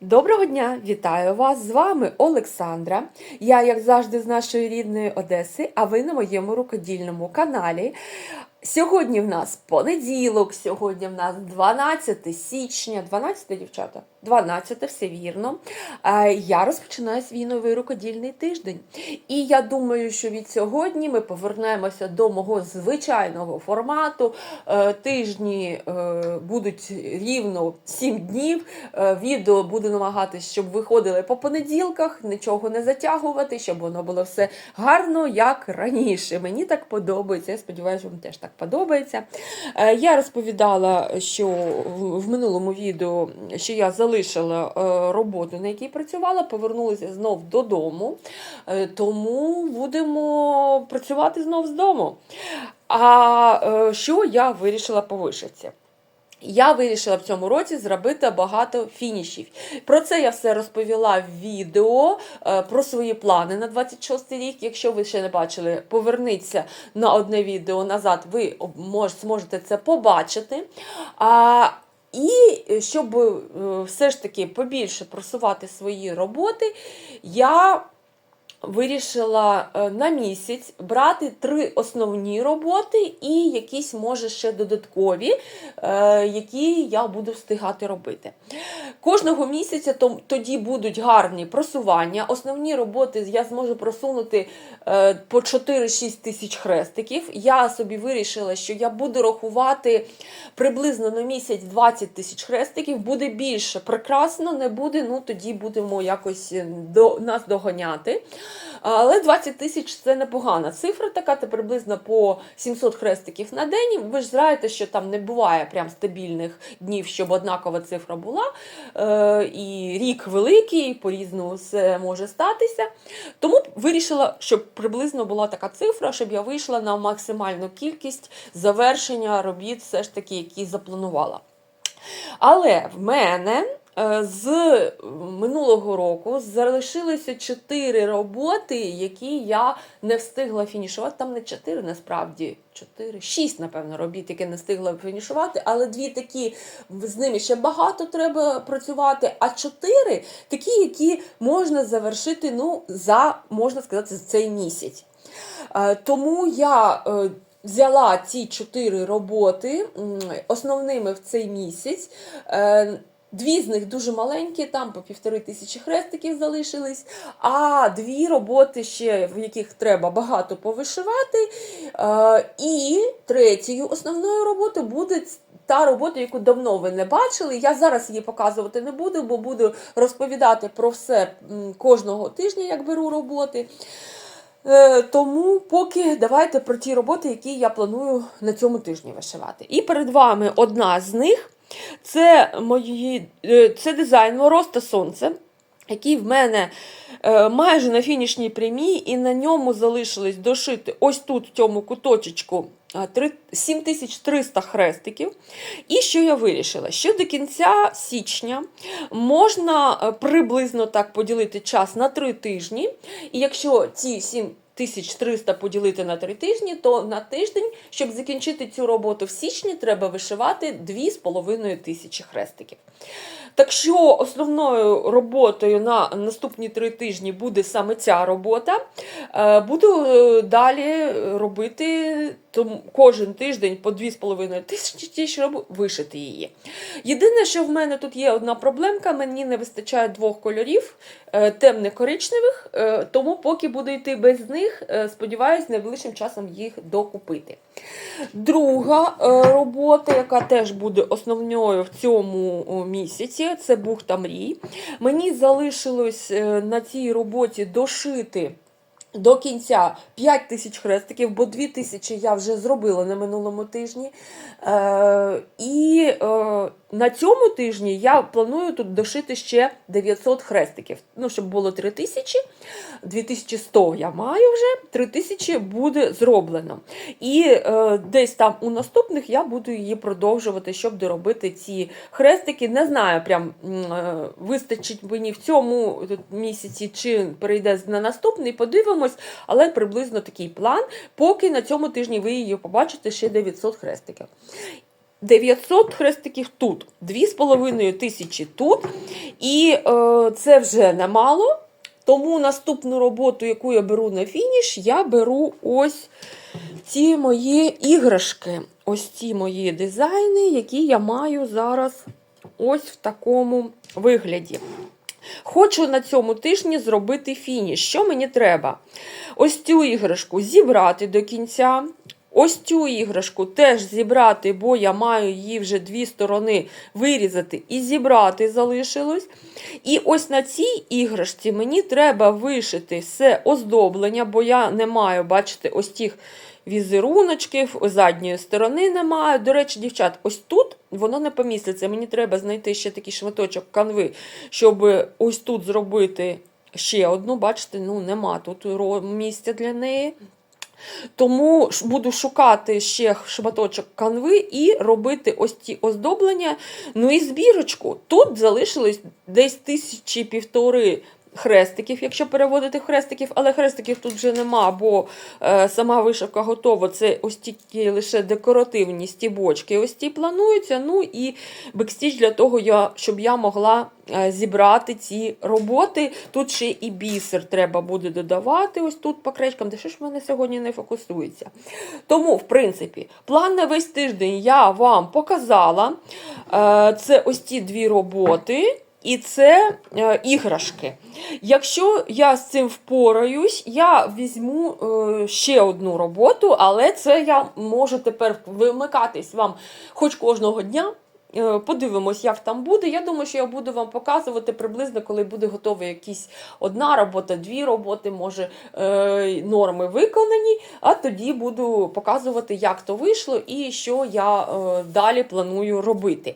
Доброго дня! Вітаю вас! З вами Олександра. Я, як завжди, з нашої рідної Одеси, а ви на моєму рукодільному каналі. Сьогодні в нас понеділок, сьогодні в нас 12 січня, 12 дівчата, 12, все вірно. Е, Я розпочинаю свій новий рукодільний тиждень. І я думаю, що від сьогодні ми повернемося до мого звичайного формату. Е, Тижні е, будуть рівно 7 днів. Відео буду намагатися, щоб виходили по понеділках, нічого не затягувати, щоб воно було все гарно, як раніше. Мені так подобається. Я сподіваюся, вам теж так подобається. Я розповідала, що в минулому відео, що я залишила е, роботу, на якій працювала, повернулася знов додому, Е, тому будемо працювати знов з дому. А е, що я вирішила по вишивці? Я вирішила в цьому році зробити багато фінішів. Про це я все розповіла в відео про свої плани на 26 рік. Якщо ви ще не бачили, поверніться на одне відео назад, ви зможете це побачити. І щоб е, все ж таки побільше просувати свої роботи, я вирішила е, на місяць брати три основні роботи і якісь, може, ще додаткові, е, які я буду встигати робити. Кожного місяця тоді будуть гарні просування. Основні роботи я зможу просунути е, по 4-6 тисяч хрестиків. Я собі вирішила, що я буду рахувати приблизно на місяць 20 тисяч хрестиків. Буде більше. Прекрасно, не буде, ну тоді будемо якось до, нас доганяти. Але 20 тисяч це непогана цифра, така це приблизно по 700 хрестиків на день. Ви ж знаєте, що там не буває прям стабільних днів, щоб однакова цифра була. Е, і рік великий, по-різному все може статися. Тому вирішила, щоб приблизно була така цифра, щоб я вийшла на максимальну кількість завершення робіт, все ж таки, які запланувала. Але в мене з минулого року залишилося 4 роботи, які я не встигла фінішувати. Там не 4, насправді 4, 6, напевно, робіт, які не встигла фінішувати, але дві такі, з ними ще багато треба працювати, а 4 такі, які можна завершити ну, за, можна сказати, за цей місяць. Е, Тому я е, взяла ці чотири роботи основними в цей місяць. Дві з них дуже маленькі, там по півтори тисячі хрестиків залишились, а дві роботи ще, в яких треба багато повишивати. Е, І третьою основною роботою буде та робота, яку давно ви не бачили. Я зараз її показувати не буду, бо буду розповідати про все кожного тижня, як беру роботи. Е, Тому поки давайте про ті роботи, які я планую на цьому тижні вишивати. І перед вами одна з них це мої, е, це дизайн Мороз Сонце, який в мене е, майже на фінішній прямій, і на ньому залишилось дошити ось тут, в цьому куточечку, 7300 хрестиків. І що я вирішила? Що до кінця січня можна е, приблизно так поділити час на 3 тижні. І якщо ці 7300 поділити на 3 тижні, то на тиждень, щоб закінчити цю роботу в січні, треба вишивати 2,5 тисячі хрестиків. Так що основною роботою на наступні три тижні буде саме ця робота. Е, Буду е, далі робити кожен тиждень по 2,5 тисячі, щоб вишити її. Єдине, що в мене тут є одна проблемка, мені не вистачає двох кольорів е, темно-коричневих, тому поки буду йти без них, сподіваюся, найближчим часом їх докупити. Друга робота, яка теж буде основною в цьому місяці, це бухта мрій. Мені залишилось е, на цій роботі дошити. До кінця 5 тисяч хрестиків, бо 2 тисячі я вже зробила на минулому тижні. Е, і е, на цьому тижні я планую тут дошити ще 900 хрестиків. Ну, щоб було 3 тисячі. 2100 я маю вже, 3000 буде зроблено. І е, десь там у наступних я буду її продовжувати, щоб доробити ці хрестики. Не знаю, прям е, вистачить мені в цьому місяці, чи перейде на наступний, подивимось, але приблизно такий план. Поки на цьому тижні ви її побачите ще 900 хрестиків. 900 хрестиків тут, 2,5 тисячі тут. І е, це вже немало. Тому наступну роботу, яку я беру на фініш, я беру ось ці мої іграшки. Ось ці мої дизайни, які я маю зараз ось в такому вигляді. Хочу на цьому тижні зробити фініш. Що мені треба? Ось цю іграшку зібрати до кінця. Ось цю іграшку теж зібрати, бо я маю її вже дві сторони вирізати і зібрати залишилось. І ось на цій іграшці мені треба вишити все оздоблення, бо я не маю, бачите, ось тих візеруночків, задньої сторони немає. До речі, дівчат, ось тут воно не поміститься. Мені треба знайти ще такий шматочок канви, щоб ось тут зробити ще одну. Бачите, ну нема тут місця для неї. Тому буду шукати ще шматочок канви і робити ось ті оздоблення. Ну і збірочку. Тут залишилось десь тисячі півтори хрестиків, якщо переводити хрестиків, але хрестиків тут вже нема, бо е, сама вишивка готова. Це ось тільки лише декоративні стібочки. Ось ті плануються. Ну і бекстіч для того, я, щоб я могла е, зібрати ці роботи. Тут ще і бісер треба буде додавати. Ось тут по кречкам, де що ж в мене сьогодні не фокусується. Тому, в принципі, план на весь тиждень я вам показала. Е, Це ось ті дві роботи. І це е, іграшки. Якщо я з цим впораюсь, я візьму е, ще одну роботу, але це я можу тепер вимикатись вам хоч кожного дня. Е, Подивимось, як там буде. Я думаю, що я буду вам показувати приблизно, коли буде готова якісь одна робота, дві роботи, може е, норми виконані. А тоді буду показувати, як то вийшло і що я е, далі планую робити.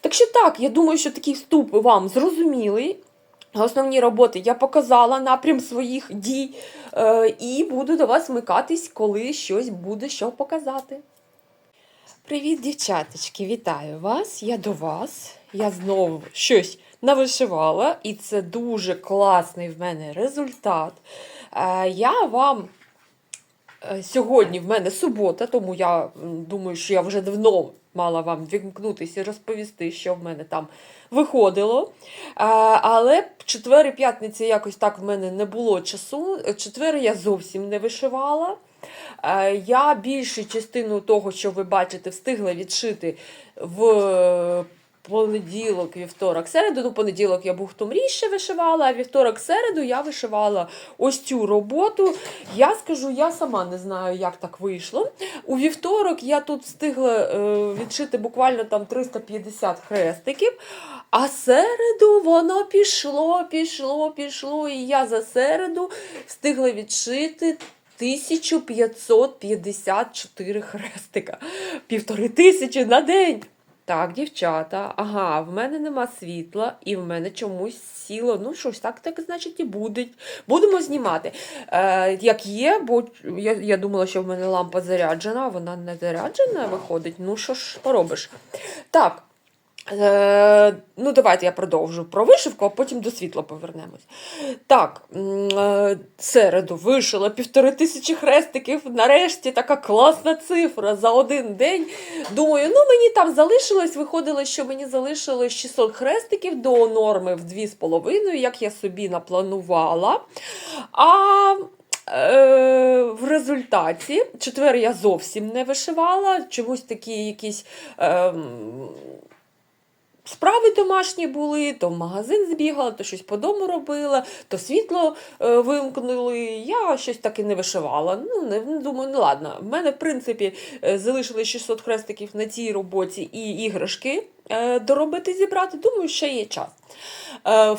Так що так, я думаю, що такий вступ вам зрозумілий. Основні роботи я показала напрям своїх дій і буду до вас вмикатись, коли щось буде що показати. Привіт, дівчаточки! Вітаю вас! Я до вас. Я знову щось навишивала, і це дуже класний в мене результат. Е, Я вам е, сьогодні в мене субота, тому я думаю, що я вже давно мала вам вімкнутися і розповісти, що в мене там виходило. Е, Але четвер і п'ятниці якось так в мене не було часу. Четвер я зовсім не вишивала. Е, Я більшу частину того, що ви бачите, встигла відшити в понеділок, вівторок, середу. Ну, понеділок я бухтомріще вишивала, а вівторок, середу я вишивала ось цю роботу. Я скажу, я сама не знаю, як так вийшло. У вівторок я тут встигла е, відшити буквально там 350 хрестиків. А середу воно пішло, пішло, пішло. І я за середу встигла відшити 1554 хрестика. Півтори тисячі на день. Так, дівчата, ага, в мене нема світла, і в мене чомусь сіло. Ну, щось так, так значить, і буде. Будемо знімати. Е, як є, бо я, я думала, що в мене лампа заряджена, а вона не заряджена виходить. Ну, що ж поробиш? Так. Е, ну, давайте я продовжу про вишивку, а потім до світла повернемось. Так, е, середу вишила півтори тисячі хрестиків. Нарешті така класна цифра за один день. Думаю, ну мені там залишилось, виходило, що мені залишилось 600 хрестиків до норми в 2,5, як я собі напланувала. А Е, в результаті четвер я зовсім не вишивала, чомусь такі якісь. ем, Справи домашні були, то в магазин збігала, то щось по дому робила, то світло е, вимкнули. Я щось так і не вишивала. Ну, не, не думаю, ну ладно. В мене, в принципі, е, залишилось 600 хрестиків на цій роботі і іграшки е, доробити зібрати. Думаю, ще є час. Е,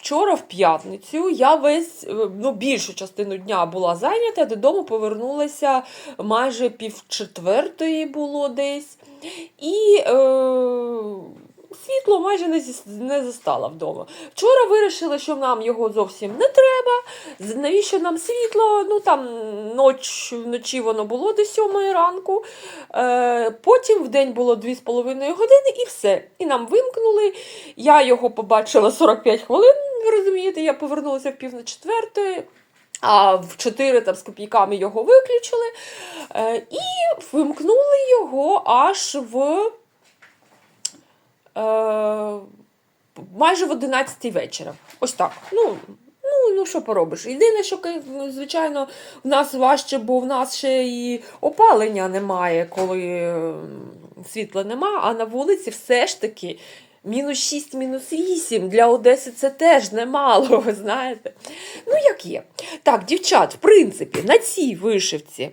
Вчора, в п'ятницю, я весь е, ну, більшу частину дня була зайнята, додому повернулася майже пів четвертої було десь. І е, світло майже не, зіс- не застала вдома. Вчора вирішили, що нам його зовсім не треба. Навіщо нам світло? Ну там ноч, вночі воно було до сьомої ранку. Е, потім в день було 2,5 години і все. І нам вимкнули. Я його побачила 45 хвилин. Ви розумієте, я повернулася в пів на четвертої. А в 4 там з копійками його виключили. Е, і вимкнули його аж в майже в 11 вечора. Ось так. Ну, ну, ну що поробиш? Єдине, що, звичайно, в нас важче, бо в нас ще і опалення немає, коли е, світла нема, а на вулиці все ж таки. Мінус 6, мінус 8 для Одеси це теж немало, ви знаєте. Ну, як є. Так, дівчат, в принципі, на цій вишивці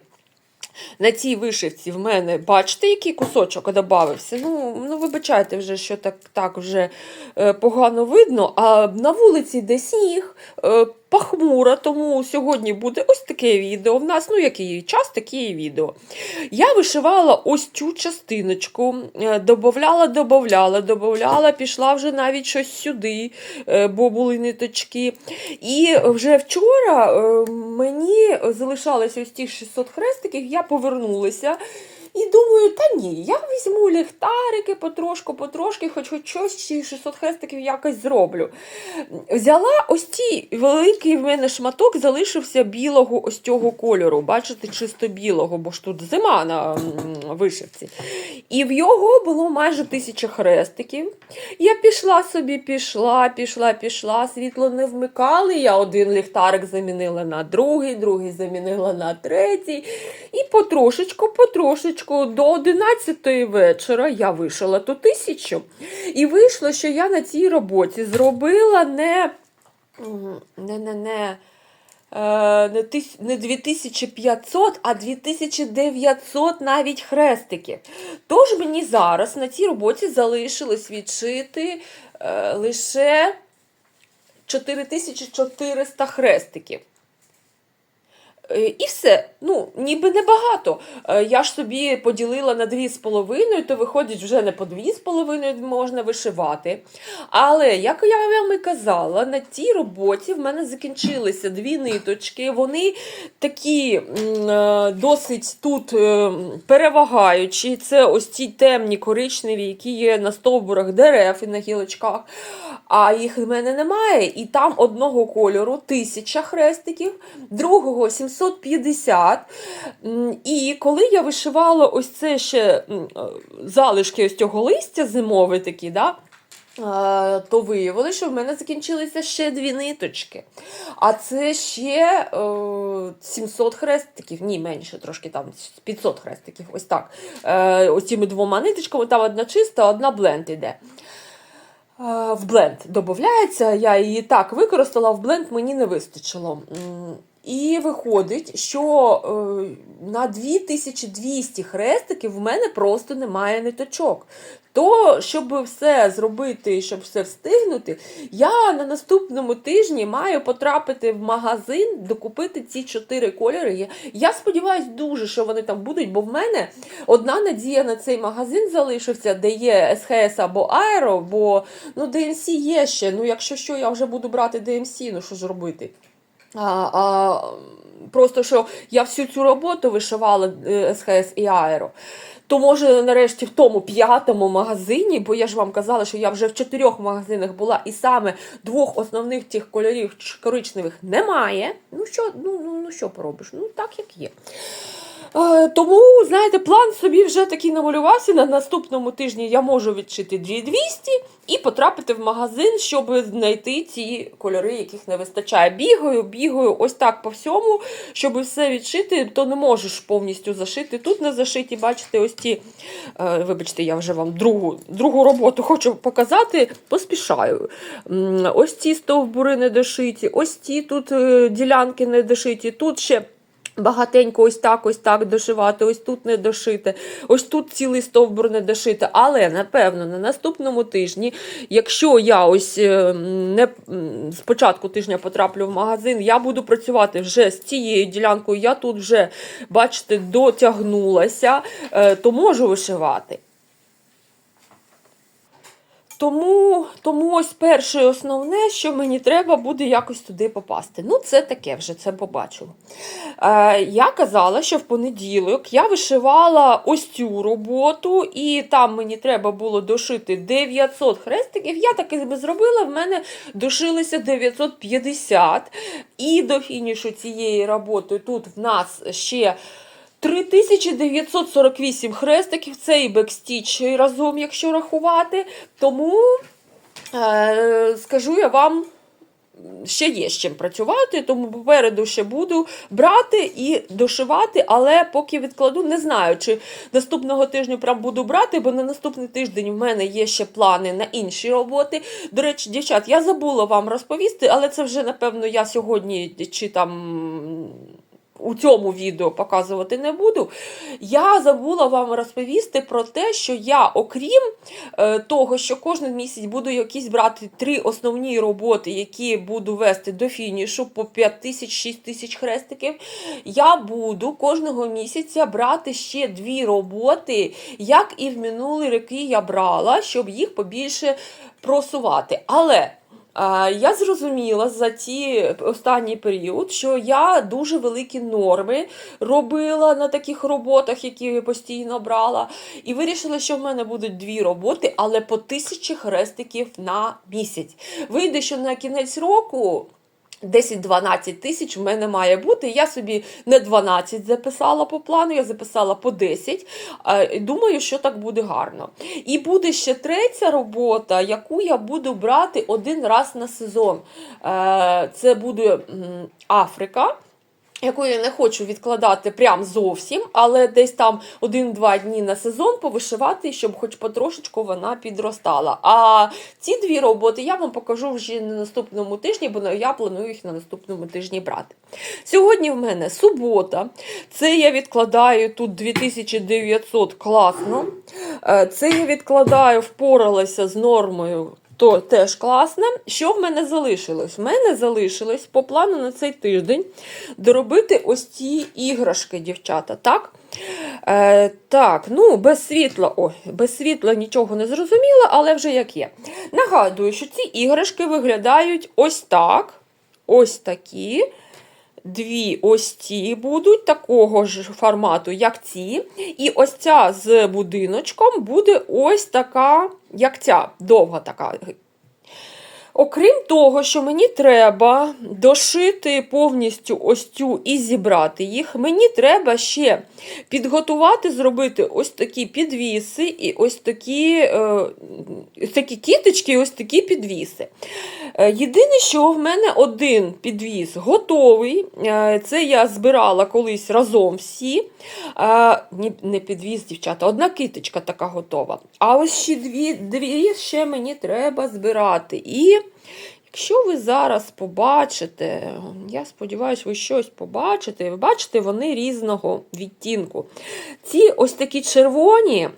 на цій вишивці в мене, бачите, який кусочок додався? Ну, ну вибачайте вже, що так, так вже е, погано видно. А на вулиці де сніг, пахмуро, тому сьогодні буде ось таке відео. В нас, ну, який час, таке і відео. Я вишивала ось цю частиночку, е, добавляла, добавляла, добавляла, пішла вже навіть щось сюди, е, бо були ниточки. І вже вчора е, мені залишалося ось ті 600 хрестиків, я повернулася. І думаю, та ні, я візьму ліхтарики потрошку, потрошки, хоч хоч щось чи 600 хрестиків якось зроблю. Взяла ось ці великий в мене шматок, залишився білого ось цього кольору. Бачите, чисто білого, бо ж тут зима на вишивці. І в його було майже тисяча хрестиків. Я пішла собі, пішла, пішла, пішла. Світло не вмикали. Я один ліхтарик замінила на другий, другий замінила на третій. І потрошечку, потрошечку до 11 вечора я вишила ту тисячу. І вийшло, що я на цій роботі зробила не. не, не, не. е, Не, не 2500, а 2900 навіть хрестиків. Тож мені зараз на цій роботі залишилось відшити е, лише 4400 хрестиків. Е, І все. Ну, ніби небагато. Е, Я ж собі поділила на 2,5, то виходить вже не по 2,5 можна вишивати. Але, як я вам і казала, на цій роботі в мене закінчилися дві ниточки. Вони такі е, досить тут перевагаючі. Це ось ці темні коричневі, які є на стовбурах дерев і на гілочках. А їх в мене немає. І там одного кольору 1000 хрестиків, другого 750. І коли я вишивала ось це ще е, залишки ось цього листя зимове такі, да? е, то виявилося, що в мене закінчилися ще дві ниточки. А це ще е, 700 хрестиків, ні, менше трошки там 500 хрестиків. Ось так. Е, ось цими двома ниточками, там одна чиста, одна бленд іде. Е, В бленд додається, я її так використала, в бленд мені не вистачило. І виходить, що е, на 2200 хрестиків в мене просто немає ниточок. То, щоб все зробити, щоб все встигнути, я на наступному тижні маю потрапити в магазин, докупити ці чотири кольори. Я, сподіваюся дуже, що вони там будуть, бо в мене одна надія на цей магазин залишився, де є СХС або Аеро, бо ну, DMC є ще. Ну, якщо що, я вже буду брати DMC, ну що ж робити? А, а, просто що я всю цю роботу вишивала е, СХС і Аеро. То може нарешті в тому п'ятому магазині, бо я ж вам казала, що я вже в чотирьох магазинах була, і саме двох основних тих кольорів коричневих немає. Ну що, ну, ну, ну що поробиш? Ну так як є. Е, Тому, знаєте, план собі вже такий намалювався. На наступному тижні я можу відшити 2200 і потрапити в магазин, щоб знайти ці кольори, яких не вистачає. Бігаю, бігаю ось так по всьому, щоб все відшити, то не можеш повністю зашити. Тут не зашиті, бачите, ось ті. е, Вибачте, я вже вам другу, другу роботу хочу показати, поспішаю. Ось ці стовбури не дошиті, ось ці тут е, ділянки не дошиті, тут ще. Багатенько ось так, ось так дошивати, ось тут не дошити, ось тут цілий стовбур не дошити. Але напевно на наступному тижні, якщо я ось е, не з початку тижня потраплю в магазин, я буду працювати вже з цією ділянкою. Я тут вже, бачите, дотягнулася, е, то можу вишивати. Тому, тому ось перше і основне, що мені треба буде якось туди попасти. Ну, це таке вже, це побачила. Е, я казала, що в понеділок я вишивала ось цю роботу, і там мені треба було дошити 900 хрестиків. Я так і би зробила, в мене дошилися 950. І до фінішу цієї роботи тут в нас ще 3948 хрестиків, це і бекстіч разом, якщо рахувати. Тому е, скажу я вам. Ще є з чим працювати, тому попереду ще буду брати і дошивати, але поки відкладу, не знаю, чи наступного тижня прям буду брати, бо на наступний тиждень в мене є ще плани на інші роботи. До речі, дівчат, я забула вам розповісти, але це вже, напевно, я сьогодні чи там. У цьому відео показувати не буду. Я забула вам розповісти про те, що я, окрім е, того, що кожен місяць буду якісь брати три основні роботи, які буду вести до фінішу по 5 тисяч, 6 тисяч хрестиків, я буду кожного місяця брати ще дві роботи, як і в минулі роки я брала, щоб їх побільше просувати. Але. Я зрозуміла за ці останній період, що я дуже великі норми робила на таких роботах, які я постійно брала, і вирішила, що в мене будуть дві роботи, але по тисячі хрестиків на місяць. Вийде, що на кінець року. 10-12 тисяч в мене має бути. Я собі не 12 записала по плану, я записала по 10. Е, Думаю, що так буде гарно. І буде ще третя робота, яку я буду брати один раз на сезон. Е, Це буде Африка. Яку я не хочу відкладати прям зовсім, але десь там один-два дні на сезон повишивати, щоб хоч потрошечку вона підростала. А ці дві роботи я вам покажу вже на наступному тижні, бо я планую їх на наступному тижні брати. Сьогодні в мене субота. Це я відкладаю тут 2900 класно. Е, Це я відкладаю, впоралася з нормою. То теж класне. Що в мене залишилось? В мене залишилось по плану на цей тиждень доробити ось ці іграшки, дівчата. Так, Е, так ну без світла, ой, без світла нічого не зрозуміло, але вже як є. Нагадую, що ці іграшки виглядають ось так. Ось такі. Дві ось ці будуть такого ж формату, як ці. І ось ця з будиночком буде ось така, як ця, довга така. Окрім того, що мені треба дошити повністю ось цю і зібрати їх, мені треба ще підготувати, зробити ось такі підвіси і ось такі е, ось такі кіточки, і ось такі підвіси. Е, Єдине, що в мене один підвіс готовий. Е, Це я збирала колись разом всі. Не підвіс, дівчата, одна киточка така готова. А ось ще дві, дві ще мені треба збирати. І Якщо ви зараз побачите, я сподіваюся, ви щось побачите, ви бачите, вони різного відтінку. Ці ось такі червоні,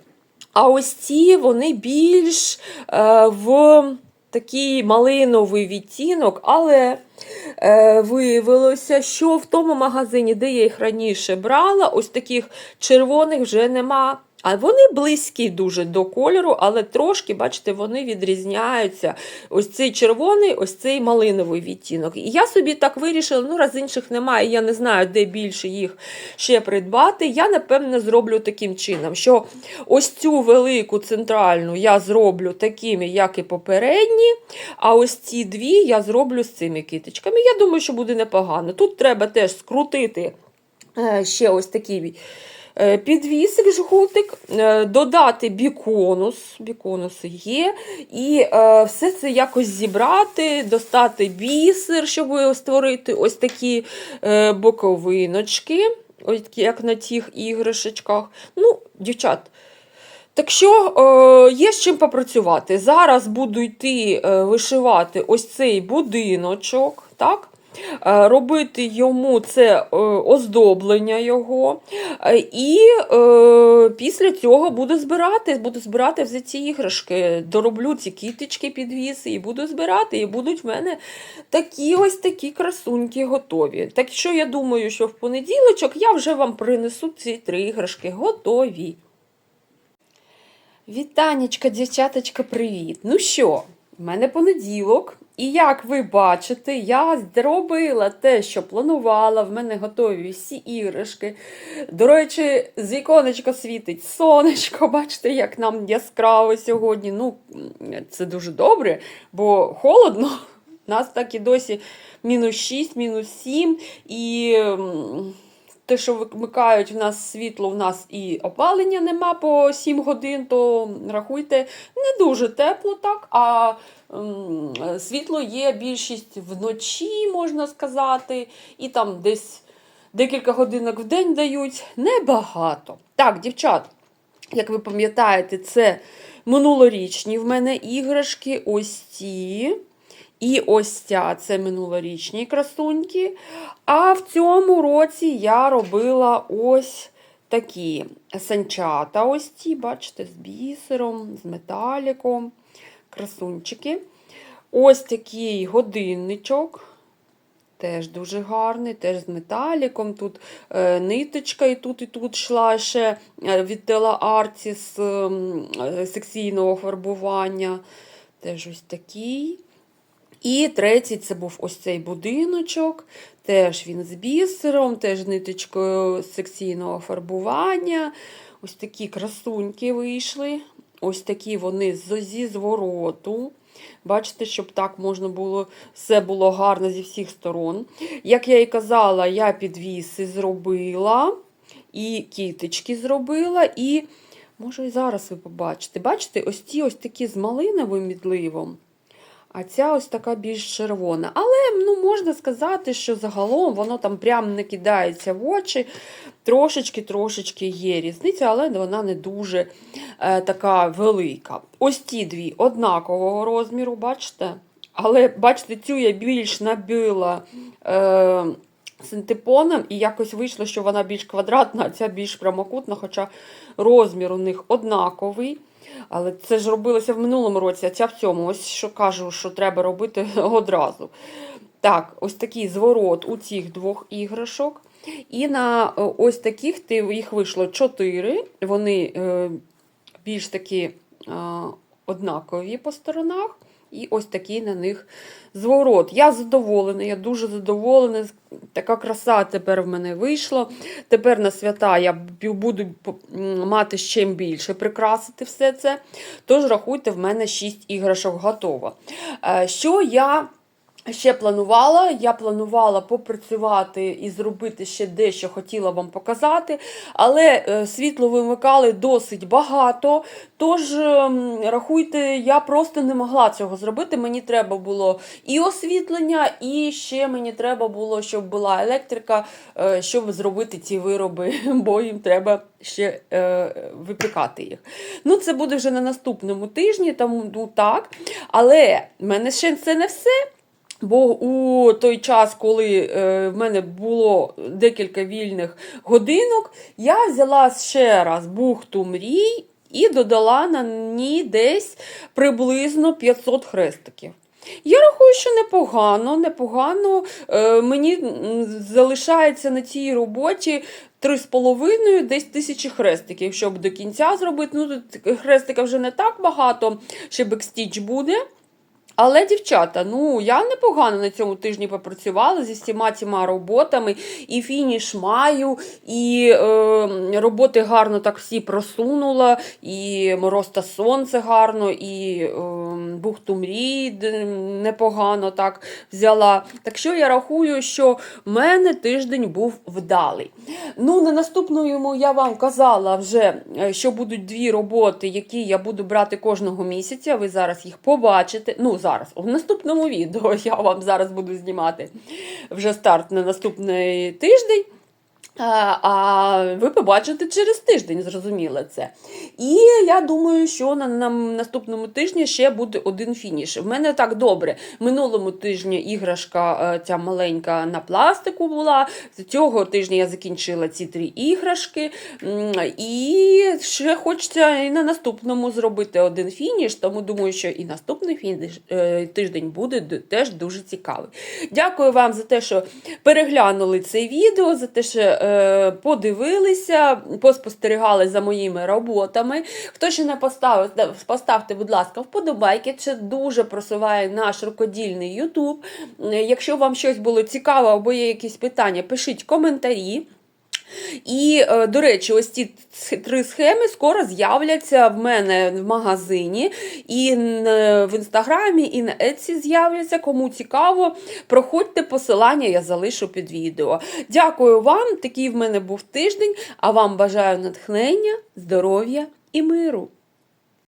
а ось ці вони більш е, в такий малиновий відтінок, але е, виявилося, що в тому магазині, де я їх раніше брала, ось таких червоних вже нема. А вони близькі дуже до кольору, але трошки, бачите, вони відрізняються. Ось цей червоний, ось цей малиновий відтінок. І я собі так вирішила, ну раз інших немає, я не знаю, де більше їх ще придбати. Я, напевне, зроблю таким чином, що ось цю велику центральну я зроблю такими, як і попередні, а ось ці дві я зроблю з цими китичками. Я думаю, що буде непогано. Тут треба теж скрутити е, ще ось такі. Е, Підвісик жгутик, е, додати біконус, біконуси є, і е, все це якось зібрати, достати бісер, щоб створити ось такі боковиночки, ось як на тих іграшечках. Ну, дівчат. Так що є з чим попрацювати. Зараз буду йти вишивати ось цей будиночок. так? Е, Робити йому це е, оздоблення його. Е, І після цього буду збирати, буду збирати вже ці іграшки. Дороблю ці кіточки підвіси і буду збирати. І будуть в мене такі ось такі красуньки готові. Так що я думаю, що в понеділочок я вже вам принесу ці три іграшки готові. Вітанечка, дівчаточка, привіт! Ну що, в мене понеділок, і як ви бачите, я зробила те, що планувала. В мене готові всі іграшки. До речі, з віконечка світить сонечко. Бачите, як нам яскраво сьогодні. Ну, це дуже добре, бо холодно. У нас так і досі мінус 6, мінус 7. І те, що вимикають в нас світло, в нас і опалення нема по 7 годин, то рахуйте, не дуже тепло, так, а м, світло є більшість вночі, можна сказати, і там десь декілька годинок в день дають. Небагато. Так, дівчат, як ви пам'ятаєте, це минулорічні в мене іграшки, ось ці. І ось ця це минулорічні красуньки. А в цьому році я робила ось такі санчата. Ось ці, бачите, з бісером, з металіком. Красунчики. Ось такий годинничок. Теж дуже гарний, теж з металіком. Тут е, ниточка і тут, і тут йшла ще е, від Тела Арці з м, е, секційного фарбування. Теж ось такий. І третій це був ось цей будиночок. Теж він з бісером, теж ниточкою секційного фарбування. Ось такі красуньки вийшли. Ось такі вони зі звороту. Бачите, щоб так можна було, все було гарно зі всіх сторон. Як я і казала, я підвіси зробила, і кіточки зробила, і може і зараз ви побачите. Бачите, ось ті ось такі з малиновим відливом. А ця ось така більш червона. Але ну, можна сказати, що загалом воно там прям не кидається в очі. Трошечки-трошечки є різниця, але вона не дуже е, така велика. Ось ті дві однакового розміру, бачите? Але бачите, цю я більш набила е, синтепоном, і якось вийшло, що вона більш квадратна, а ця більш прямокутна, хоча розмір у них однаковий. Але це ж робилося в минулому році, а ця в цьому. Ось що кажу, що треба робити одразу. Так, ось такий зворот у цих двох іграшок. І на е, ось таких їх вийшло чотири. Вони е, більш такі е, однакові по сторонах. І ось такий на них зворот. Я задоволена, я дуже задоволена. Така краса тепер в мене вийшла. Тепер на свята я буду мати чим більше прикрасити все це. Тож рахуйте, в мене 6 іграшок готово. Е, Що я ще планувала? Я планувала попрацювати і зробити ще дещо хотіла вам показати, але е, світло вимикали досить багато. Тож, ем, рахуйте, я просто не могла цього зробити. Мені треба було і освітлення, і ще мені треба було, щоб була електрика, е, щоб зробити ці вироби, бо їм треба ще е, випікати їх. Ну, це буде вже на наступному тижні, тому ну, так. Але в мене ще це не все. Бо у той час, коли е, в мене було декілька вільних годинок, я взяла ще раз бухту мрій і додала на ній десь приблизно 500 хрестиків. Я рахую, що непогано, непогано. Е, мені залишається на цій роботі 3,5 десь тисячі хрестиків, щоб до кінця зробити. Ну, тут хрестика вже не так багато, ще бекстіч буде. Але, дівчата, ну я непогано на цьому тижні попрацювала зі всіма цими роботами, і фініш маю, і е, роботи гарно так всі просунула, і мороз та сонце гарно, і е, бухту мрій непогано так взяла. Так що я рахую, що в мене тиждень був вдалий. Ну, на наступному я вам казала вже, е, що будуть дві роботи, які я буду брати кожного місяця. Ви зараз їх побачите. Ну, зараз, у наступному відео я вам зараз буду знімати вже старт на наступний тиждень. А, ви побачите через тиждень, зрозуміло це. І я думаю, що на, на наступному тижні ще буде один фініш. В мене так добре. Минулому тижні іграшка е, ця маленька на пластику була. Цього тижня я закінчила ці три іграшки. І ще хочеться і на наступному зробити один фініш, тому думаю, що і наступний фініш е, тиждень буде теж дуже цікавий. Дякую вам за те, що переглянули це відео, за те, що подивилися, поспостерігали за моїми роботами. Хто ще не поставив, поставте, будь ласка, вподобайки. Це дуже просуває наш рукодільний Ютуб. Якщо вам щось було цікаво або є якісь питання, пишіть коментарі. І, е, до речі, ось ці три схеми скоро з'являться в мене в магазині, і в інстаграмі, і на Etsy з'являться. Кому цікаво, проходьте посилання, я залишу під відео. Дякую вам. Такий в мене був тиждень. А вам бажаю натхнення, здоров'я і миру.